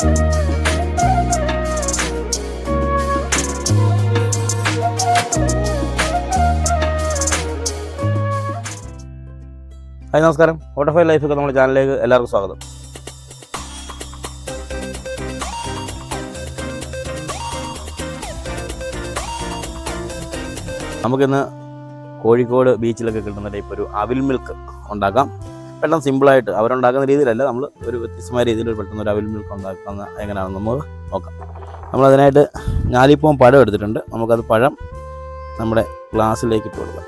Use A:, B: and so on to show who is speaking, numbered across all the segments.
A: Hi നമസ്കാരം. ഓട്ടോഫൈ ലൈഫൊക്കെ നമ്മുടെ ചാനലിലേക്ക് എല്ലാവർക്കും സ്വാഗതം. നമുക്കിന്ന് കോഴിക്കോട് ബീച്ചിലൊക്കെ കിട്ടുന്ന ടൈപ്പ് ഒരു അവിൽ മിൽക്ക് ഉണ്ടാക്കാം. പെട്ടെന്ന് സിമ്പിളായിട്ട് അവരുണ്ടാക്കുന്ന രീതിയിലല്ല നമ്മൾ ഒരു വ്യത്യസ്തമായ രീതിയിൽ പെട്ടെന്ന് ഒരു അവിൽ മിൽക്ക് ഉണ്ടാക്കുന്ന എങ്ങനെയാണെന്ന് നമുക്ക് നോക്കാം. നമ്മളതിനായിട്ട് ഞാലിപ്പവും പഴം എടുത്തിട്ടുണ്ട്. നമുക്കത് പഴം നമ്മുടെ ഗ്ലാസ്സിലേക്ക് ഇട്ട് കൊടുക്കാം.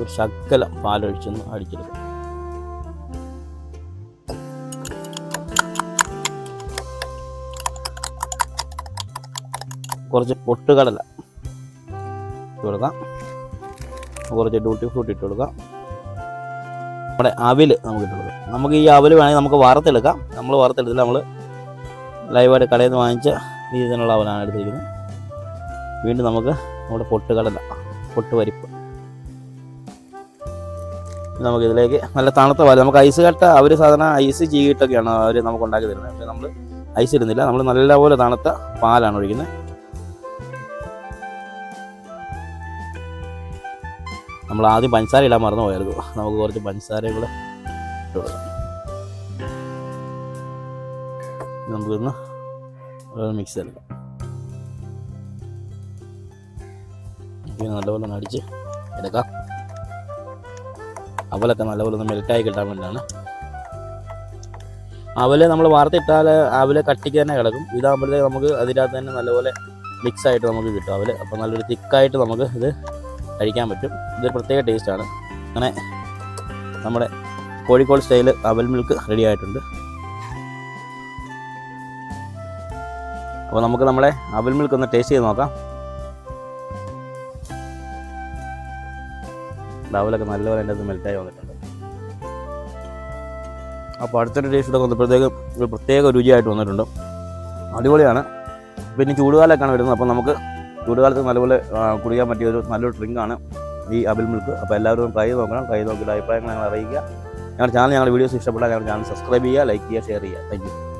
A: ഒരു ശക്കലം പാലൊഴിച്ചൊന്ന് അടിച്ചെടുക്കാം. കുറച്ച് പൊട്ടുകടല കൊടുക്കാം. കുറച്ച് ഡ്യൂട്ടി ഫ്രൂട്ട് ഇട്ട് കൊടുക്കാം. നമ്മുടെ അവിൽ നമുക്ക് ഇട്ട് കൊടുക്കാം. നമുക്ക് ഈ അവൽ വേണമെങ്കിൽ നമുക്ക് വറുത്തെടുക്കാം. നമ്മൾ വറുത്തെടുത്തില്ല നമ്മൾ ലൈവായിട്ട് കടയിൽ നിന്ന് വാങ്ങിച്ച രീതിയിലുള്ള അവലാണ് എടുത്തിരിക്കുന്നത്. വീണ്ടും നമുക്ക് നമ്മുടെ പൊട്ടുകടല പൊട്ടുപരിപ്പ് നമുക്ക് ഇതിലേക്ക് നല്ല തണുത്ത പാൽ. നമുക്ക് ഐസ് കട്ട അവർ സാധാരണ ഐസ് ചീകിട്ടൊക്കെയാണ് അവർ നമുക്ക് ഉണ്ടാക്കി തരുന്നത്. പക്ഷേ നമ്മൾ ഐസ് ഇടുന്നില്ല. നമ്മൾ നല്ലപോലെ തണുത്ത പാലാണ് ഒഴിക്കുന്നത്. നമ്മൾ ആദ്യം പഞ്ചസാര ഇടാൻ മറന്നു പോയായിരുന്നു നമുക്ക് കുറച്ച് പഞ്ചസാരയും കൂടെ ഇട്ട് കൊടുക്കാം നമുക്കൊന്ന് മിക്സ് ഇത് നല്ലപോലെ ഒന്ന് അടിച്ച് എടുക്കാം. അവലൊക്കെ നല്ലപോലെ ഒന്ന് മെൽറ്റായി കിട്ടാൻ വേണ്ടിയാണ്. അവൽ നമ്മൾ വാർത്തിട്ടാൽ അവൽ കട്ടിക്ക് തന്നെ കിടക്കും. ഇതാകുമ്പോഴത്തേക്ക് നമുക്ക് അതിനകത്ത് തന്നെ നല്ലപോലെ മിക്സ് ആയിട്ട് നമുക്ക് കിട്ടും അവൽ. അപ്പോൾ നല്ലൊരു തിക്കായിട്ട് നമുക്ക് ഇത് കഴിക്കാൻ പറ്റും. ഇതൊരു പ്രത്യേക ടേസ്റ്റാണ് അങ്ങനെ നമ്മുടെ കോഴിക്കോട് സ്റ്റൈൽ അവൽ മിൽക്ക് റെഡി ആയിട്ടുണ്ട്. അപ്പോൾ നമുക്ക് നമ്മുടെ അവൽ മിൽക്ക് ഒന്ന് ടേസ്റ്റ് ചെയ്ത് നോക്കാം. അവലൊക്കെ നല്ലപോലെ എന്റെ അത് മെൽറ്റായി വന്നിട്ടുണ്ട്. അപ്പോൾ അടുത്തൊരു ടേസ്റ്റ് വന്നപ്പോഴത്തേക്കും ഒരു പ്രത്യേക രുചിയായിട്ട് വന്നിട്ടുണ്ട്. അടിപൊളിയാണ്. പിന്നെ ചൂടുകാലമൊക്കെയാണ് വരുന്നത്. അപ്പോൾ നമുക്ക് ചൂടുകാലത്ത് നല്ലപോലെ കുടിക്കാൻ പറ്റിയ ഒരു നല്ലൊരു ഡ്രിങ്കാണ് ഈ അബിൽ മിൽക്ക്. അപ്പോൾ എല്ലാവരും ട്രൈ നോക്കണം ട്രൈ നോക്കിയിട്ട് അഭിപ്രായങ്ങൾ ഞങ്ങൾ അറിയിക്കുക. ഞങ്ങളുടെ ചാനൽ ഞങ്ങളുടെ വീഡിയോസ് ഇഷ്ടപ്പെട്ടാൽ ഞങ്ങളുടെ ചാനൽ സബ്സ്ക്രൈബ് ചെയ്യുക ലൈക്ക് ചെയ്യുക ഷെയർ ചെയ്യുക. താങ്ക്